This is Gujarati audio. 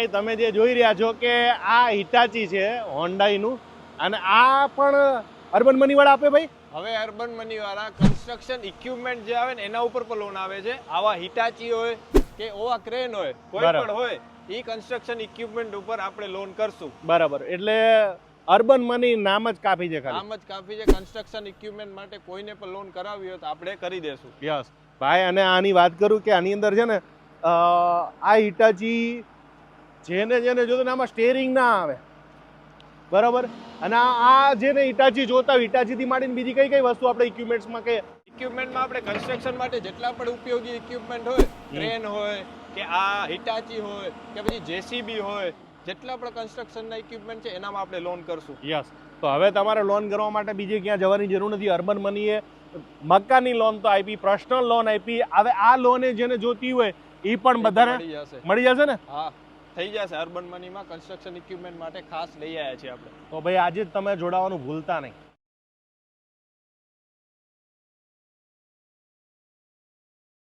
ભાઈ તમે જે જોઈ રહ્યા છો કે આ હિટાચી છે હોન્ડાઈનું અને આ પણ અર્બન મનીવાળા આપે ભાઈ? હવે અર્બન મનીવાળા કન્સ્ટ્રક્શન ઇક્વિપમેન્ટ જે આવે ને એના ઉપર પણ લોન આવે છે. આવા હિટાચી હોય કે ઓવા ક્રેન હોય કોઈ પણ હોય એ કન્સ્ટ્રક્શન ઇક્વિપમેન્ટ ઉપર આપણે લોન કરશું. બરાબર. એટલે અર્બન મની નામ જ કાફી છે નામ જ કાફી છે. કન્સ્ટ્રક્શન ઇક્વિપમેન્ટ માટે કોઈને પણ લોન કરાવી હોય તો આપણે કરી દેશું. યસ. ભાઈ અને આની વાત કરું કે આની અંદર છે ને આ હિટાચી જેને જેને જોતો આમાં સ્ટેરિંગ ના આવે. બરાબર? અને આ જેને ઇટાચી જોતા હોય હિટાચીથી માંડીને બીજી કઈ કઈ વસ્તુ આપણે ઇક્વિપમેન્ટ્સમાં કે ઇક્વિપમેન્ટમાં આપણે કન્સ્ટ્રક્શન માટે જેટલા પણ ઉપયોગી ઇક્વિપમેન્ટ હોય ક્રેન હોય કે આ હિટાચી હોય કે પછી જેસીબી હોય જેટલા પણ કન્સ્ટ્રક્શનના ઇક્વિપમેન્ટ છે એનામાં આપણે લોન કરશું. યસ તો હવે તમારે લોન કરવા માટે બીજે ક્યાં જવાની જરૂર નથી. અર્બન મનીએ મકાની લોન તો આપી પર્સનલ લોન આપી. હવે આ લોન જેને જોતી હોય એ પણ બધાને મળી જશે. મળી જશે ને? હા. થઈ જશે અર્બન મનીમાં કન્સ્ટ્રક્શન ઇક્વિપમેન્ટ માટે ખાસ લઈ આવ્યા છીએ આપણે. તો ભાઈ આજે જ તમે જોડાવાનું ભૂલતા નહીં.